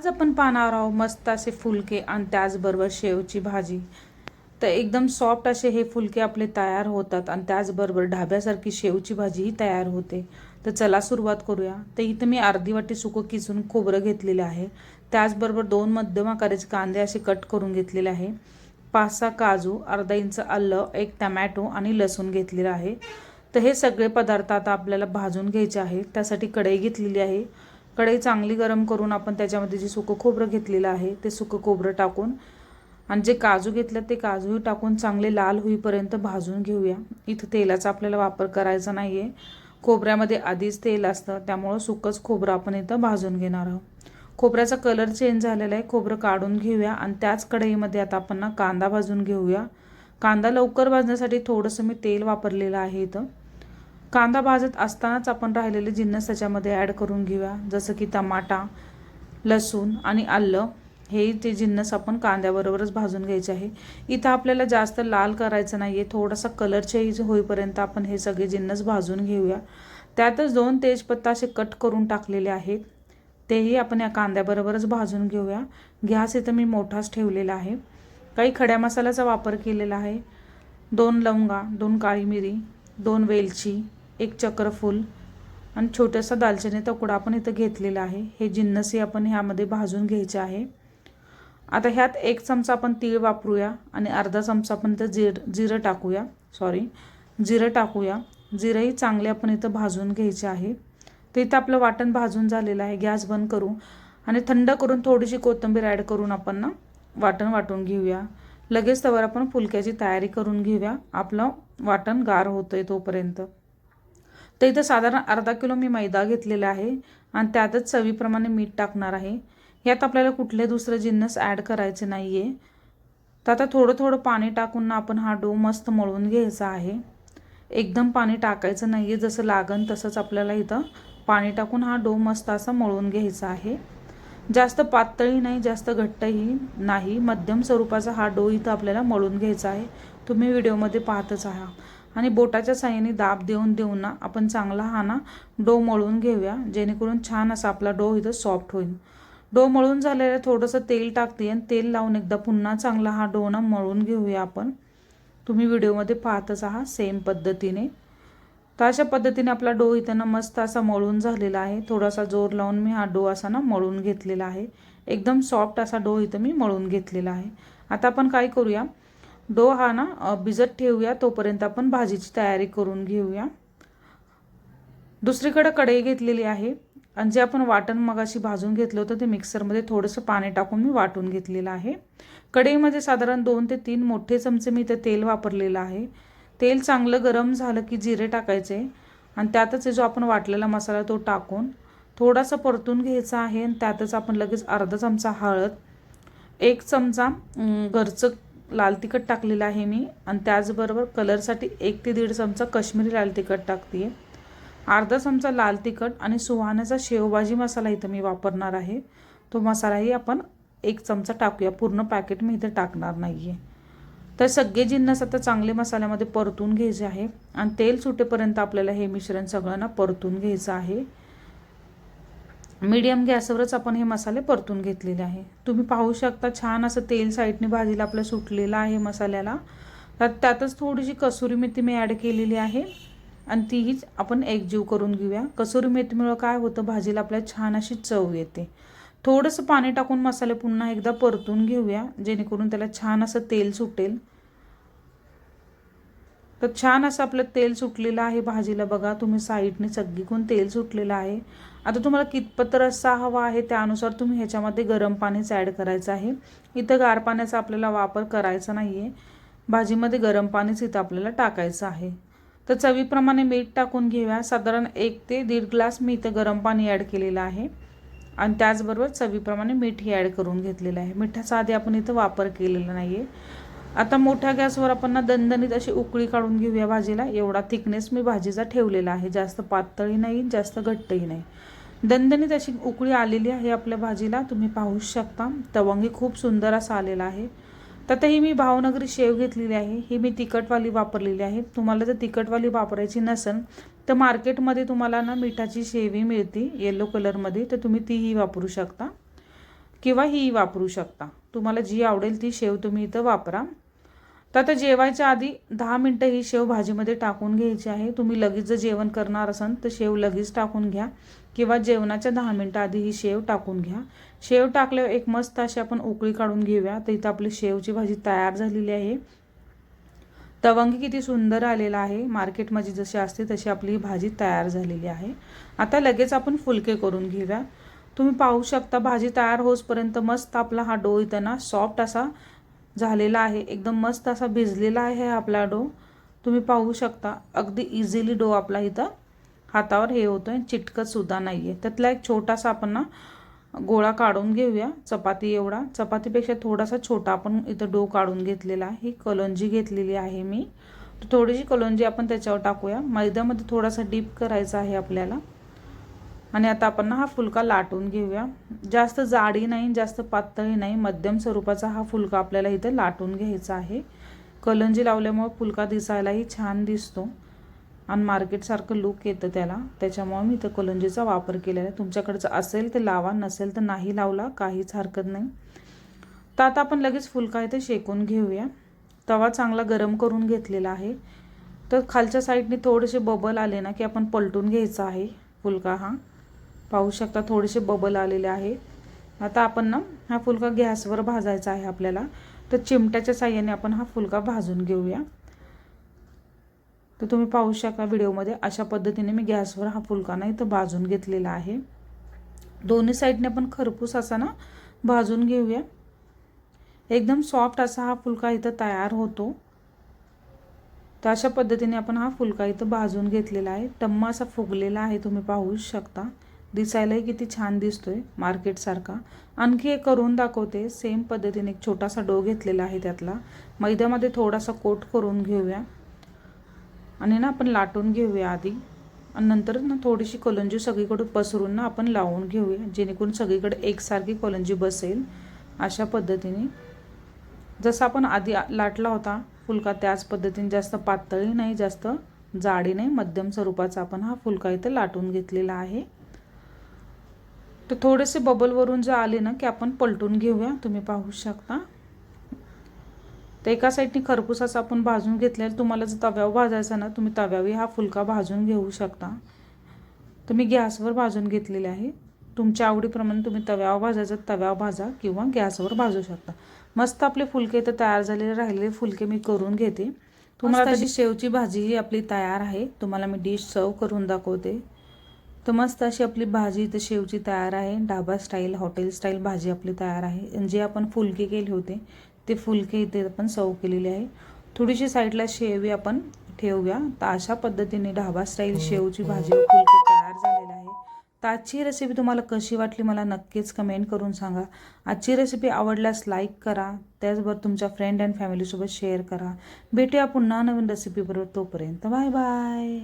आज आपण पाहणार आहोत मस्त असे फुलके आणि त्याचबरोबर शेवची भाजी. तर एकदम सॉफ्ट असे हे फुलके आपले तयार होतात आणि त्याचबरोबर ढाब्यासारखी शेवची भाजीही तयार होते. तर चला सुरुवात करूया. तर इथं मी अर्धी वाटी सुकं किसून खोबरं घेतलेलं आहे. त्याचबरोबर दोन मध्यम आकाराचे कांदे असे कट करून घेतलेले आहे. पाच सहा काजू अर्धा इंच आलं एक टमॅटो आणि लसूण घेतलेलं आहे. तर हे सगळे पदार्थ आता आपल्याला भाजून घ्यायचे आहे. त्यासाठी कढई घेतलेली आहे. कढई चांगली गरम करून आपण त्याच्यामध्ये जे सुकं खोबरं घेतलेलं आहे ते सुकं खोबरं टाकून आणि जे काजू घेतलं ते काजूही टाकून चांगले लाल होईपर्यंत भाजून घेऊया. इथं तेलाचा आपल्याला वापर करायचा नाही आहे खोबऱ्यामध्ये आधीच तेल असतं त्यामुळं सुकंच खोबरं आपण इथं भाजून घेणार आहोत. खोबऱ्याचा कलर चेंज झालेला आहे खोबरं काढून घेऊया आणि त्याच कढईमध्ये आता आपण ना कांदा भाजून घेऊया. कांदा लवकर भाजण्यासाठी थोडंसं मी तेल वापरलेलं आहे इथं. कांदा भाजत असतानाच आपण राहिलेले जिन्नस त्याच्यामध्ये ॲड करून घेऊया. जसं की टमाटा लसूण आणि आलं हे ते जिन्नस आपण कांद्याबरोबरच भाजून घ्यायचे आहे. इथं आपल्याला जास्त लाल करायचं नाही आहे थोडासा कलर चेंज होईपर्यंत आपण हे सगळे जिन्नस भाजून घेऊया. त्यातच दोन तेजपत्ता असे कट करून टाकलेले आहेत. तेही आपण या कांद्याबरोबरच भाजून घेऊया. गॅस इथं मी मोठाच ठेवलेला आहे. काही खड्या मसाल्याचा वापर केलेला आहे. दोन लवंगा दोन काळी मिरी दोन वेलची एक चक्रफूल आणि छोटासा दालचिनी तुकडा आपण इथं घेतलेला आहे. हे जिन्नसही आपण ह्यामध्ये भाजून घ्यायचे आहे. आता ह्यात एक चमचा आपण तीळ वापरूया आणि अर्धा चमचा आपण इथं जीर जिरं टाकूया. सॉरी जिरं टाकूया. जिरंही चांगले आपण इथं भाजून घ्यायचे आहे. तर इथं आपलं वाटण भाजून झालेलं आहे. गॅस बंद करू आणि थंड करून थोडीशी कोथिंबीर ॲड करून आपण ना वाटण वाटून घेऊया. लगेच त्यावर आपण फुलक्याची तयारी करून घेऊया. आपलं वाटण गार होतं आहे तोपर्यंत. तर इथं साधारण अर्धा किलो मी मैदा घेतलेला आहे आणि त्यातच चवीप्रमाणे मीठ टाकणार आहे. यात आपल्याला कुठले दुसरे जिन्नस ॲड करायचे नाही आहे तर आता थोडं थोडं पाणी टाकून ना आपण हा डो मस्त मळून घ्यायचा आहे. एकदम पाणी टाकायचं नाही आहे जसं लागन तसंच आपल्याला इथं पाणी टाकून हा डो मस्त असा मळून घ्यायचा आहे. जास्त पातळी नाही जास्त घट्टही नाही. मध्यम स्वरूपाचा हा डो इथं आपल्याला मळून घ्यायचा आहे. तुम्ही व्हिडिओमध्ये पाहतच आहात आणि बोटाच्या साह्याने दाब देऊन देऊन ना आपण चांगला हा ना डो मळून घेऊया जेणेकरून छान असा आपला डो इथं सॉफ्ट होईल. डो मळून झालेलं थोडंसं तेल टाकते आणि तेल लावून एकदा पुन्हा चांगला हा डो ना मळून घेऊया आपण. तुम्ही व्हिडिओमध्ये पाहतच आहात सेम पद्धतीने. तर अशा पद्धतीने आपला डो इथं ना मस्त असा मळून झालेला आहे. थोडासा जोर लावून मी हा डो असा ना मळून घेतलेला आहे. एकदम सॉफ्ट असा डो इथं मी मळून घेतलेला आहे. आता आपण काय करूया? डो हा ना भिजत ठेवूया. तोपर्यंत आपण भाजीची तयारी करून घेऊया. दुसरीकडे कढई घेतलेली आहे. आणि जे आपण वाटण मगाशी भाजून घेतलं होतं ते मिक्सरमध्ये थोडंसं पाणी टाकून मी वाटून घेतलेलं आहे. कढईमध्ये साधारण दोन ते तीन मोठे चमचे मी इथं तेल वापरलेलं आहे. तेल चांगलं गरम झालं की जिरे टाकायचे. आणि त्यातच जो आपण वाटलेला मसाला तो टाकून थोडासा परतून घ्यायचा आहे. आणि त्यातच आपण लगेच अर्धा चमचा हळद एक चमचा घरचं लाल तिखट टाकलेलं आहे मी. आणि त्याचबरोबर कलरसाठी एक ते दीड चमचा कश्मीरी लाल तिखट टाकते आहे अर्धा चमचा लाल तिखट आणि सुहाण्याचा शेवभाजी मसाला इथं मी वापरणार आहे. तो मसालाही आपण एक चमचा टाकूया. पूर्ण पॅकेट मी इथं टाकणार नाही आहे तर सगळे जिन्नस आता चांगले मसाल्यामध्ये परतून घ्यायचे आहे. आणि तेल सुटेपर्यंत आपल्याला हे मिश्रण सगळ्यांना परतून घ्यायचं आहे. मीडियम गॅसवरच आपण हे मसाले परतून घेतलेले आहे. तुम्ही पाहू शकता छान असं तेल साईडने भाजीला आपलं सुटलेलं आहे मसाल्याला. तर त्यातच थोडीशी कसुरी मेथी मी ॲड केलेली आहे. आणि तीहीच आपण एकजीव करून घेऊया. कसुरी मेथीमुळं काय होतं भाजीला आपल्या छान अशी चव येते. थोडंसं पाणी टाकून मसाले पुन्हा एकदा परतून घेऊया जेणेकरून त्याला छान असं तेल सुटेल. तर छान असं आपलं तेल सुटलेलं आहे भाजीला बघा. तुम्ही साईडने सगळीकडून तेल सुटलेलं आहे. आता तुम्हाला कितपत रस्सा हवा आहे त्यानुसार तुम्ही ह्याच्यामध्ये गरम पाणीच ॲड करायचं आहे. इथं गार पाण्याचा आपल्याला वापर करायचा नाही आहे भाजीमध्ये गरम पाणीच इथं आपल्याला टाकायचं आहे. तर चवीप्रमाणे मीठ टाकून घेऊया. साधारण एक ते दीड ग्लास मी इथं गरम पाणी ॲड केलेलं आहे. आणि त्याचबरोबर चवीप्रमाणे मीठही ॲड करून घेतलेलं आहे. मिठाचा आधी आपण इथं वापर केलेला नाही आहे आता मोठ्या गॅसवर आपण ना दणदणीत अशी उकळी काढून घेऊया भाजीला. एवढा थिकनेस मी भाजीचा ठेवलेला आहे. जास्त पातळी नाही जास्त घट्टही नाही. दणदणीत अशी उकळी आलेली आहे आपल्या भाजीला. तुम्ही पाहू शकता. तवंगी खूप सुंदर असा आलेला आहे. तर ही मी भावनगरी शेव घेतलेली आहे. ही मी तिखटवाली वापरलेली आहे. तुम्हाला जर तिखटवाली वापरायची नसेल तर मार्केटमध्ये तुम्हाला ना मिठाची शेवी मिळते. येलो कलरमध्ये तर तुम्ही तीही वापरू शकता. किंवा ही वापरू शकता. तुम्हाला जी आवडेल ती शेव तुम्ही इथं वापरा. तर आता जेवायच्या आधी दहा मिनटं ही शेव भाजीमध्ये टाकून घ्यायची आहे. तुम्ही लगेच जर जेवण करणार असाल तर शेव लगेच टाकून घ्या किंवा जेवणाच्या दहा मिनटं आधी ही शेव टाकून घ्या. शेव टाकल्यावर एक मस्त अशी आपण उकळी काढून घेऊया. तर इथं आपली शेवची भाजी तयार झालेली आहे. तवंगी किती सुंदर आलेला आहे. मार्केटमध्ये जशी असते तशी आपली ही भाजी तयार झालेली आहे. आता लगेच आपण फुलके करून घेऊया. तुम्ही पाहू शकता भाजी तयार होसपर्यंत मस्त आपला हा डो इथं ना सॉफ्ट असा झालेला आहे. एकदम मस्त असा भिजलेला आहे आपला डो. तुम्ही पाहू शकता अगदी इझिली डो आपला इथं हातावर हे होतं आहे चिटकतसुद्धा नाही आहे त्यातला एक छोटासा आपण ना गोळा काढून घेऊया. चपाती एवढा. चपातीपेक्षा थोडासा छोटा आपण इथं डो काढून घेतलेला आहे. ही कलोंजी घेतलेली आहे मी. थोडीशी कलोंजी आपण त्याच्यावर टाकूया. मैद्यामध्ये थोडासा डीप करायचा आहे आपल्याला. आणि आता आपण ना हा फुलका लाटून घेऊया. जास्त जाडी नाही जास्त पातळी नाही. मध्यम स्वरूपाचा हा फुलका आपल्याला इथं लाटून घ्यायचा आहे. कलंजी लावल्यामुळे फुलका दिसायलाही छान दिसतो. आणि मार्केटसारखं लुक येतं त्याला. त्याच्यामुळे मी इथं कलंजीचा वापर केलेला आहे. तुमच्याकडचं असेल ते लावा नसेल तर नाही लावला काहीच हरकत नाही. तर आता आपण लगेच फुलका इथे शेकून घेऊया. तवा चांगला गरम करून घेतलेला आहे. तर खालच्या साईडने थोडेसे बबल आले ना की आपण पलटून घ्यायचा आहे फुलका हा. पाहू शकता थोडेसे बबल आलेले आहे. आता आपण ना हा फुलका गॅसवर भाजायचा आहे आपल्याला. तर चिमट्याच्या साह्याने आपण हा फुलका भाजून घेऊया. तर तुम्ही पाहू शकता व्हिडिओमध्ये अशा पद्धतीने मी गॅसवर हा फुलका ना इथं भाजून घेतलेला आहे. दोन्ही साईडने आपण खरपूस असा ना भाजून घेऊया. एकदम सॉफ्ट असा हा फुलका इथं तयार होतो. तर अशा पद्धतीने आपण हा फुलका इथं भाजून घेतलेला आहे. टम्मा असा फुगलेला आहे तुम्ही पाहू शकता. दिसायलाही किती छान दिसतोय मार्केटसारखा आणखी एक करून दाखवते. सेम पद्धतीने एक छोटासा डो घेतलेला आहे त्यातला. मैद्यामध्ये थोडासा कोट करून घेऊया. आणि ना आपण लाटून घेऊया आधी. आणि नंतर ना थोडीशी कोलंजी सगळीकडे पसरून ना आपण लावून घेऊया. जेणेकरून सगळीकडे एकसारखी कोलंजी बसेल अशा पद्धतीने. जसं आपण आधी लाटला होता फुलका त्याच पद्धतीने जास्त पातळी नाही जास्त जाडी नाही. मध्यम स्वरूपाचा आपण हा फुलका इथे लाटून घेतलेला आहे. तर थोडेसे बबलवरून जे आले ना की आपण पलटून घेऊया. तुम्ही पाहू शकता. तर एका साईडने खरपूस आपण भाजून घेतलेला. तुम्हाला जर तव्यावर भाजायचा ना तुम्ही तव्यावर हा फुलका भाजून घेऊ शकता. तर मी गॅसवर भाजून घेतलेले आहे. तुमच्या आवडीप्रमाणे तुम्ही तव्यावर भाजायचं तव्यावर भाजा किंवा गॅसवर भाजू शकता. मस्त आपले फुलके तर तयार झालेले राहिलेले फुलके मी करून घेते. तुम्हाला तशी शेवची भाजी ही आपली तयार आहे. तुम्हाला मी डिश सर्व करून दाखवते. तर मस्त अशी आपली भाजी इथं शेवची तयार आहे. डाबा स्टाईल हॉटेल स्टाईल भाजी आपली तयार आहे. जे आपण फुलके केले होते ते फुलके इथे आपण सर्व केलेले आहे. थोडीशी साईडला शेवी आपण ठेवूया. तर अशा पद्धतीने ढाबा स्टाईल शेवची भाजी फुलके तयार झालेले आहे. तर आजची रेसिपी तुम्हाला कशी वाटली मला नक्कीच कमेंट करून सांगा. आजची रेसिपी आवडल्यास लाईक करा. त्याचबरोबर तुमच्या फ्रेंड अँड फॅमिलीसोबत शेअर करा. भेटूया पुन्हा नवीन रेसिपीबरोबर तोपर्यंत. Bye bye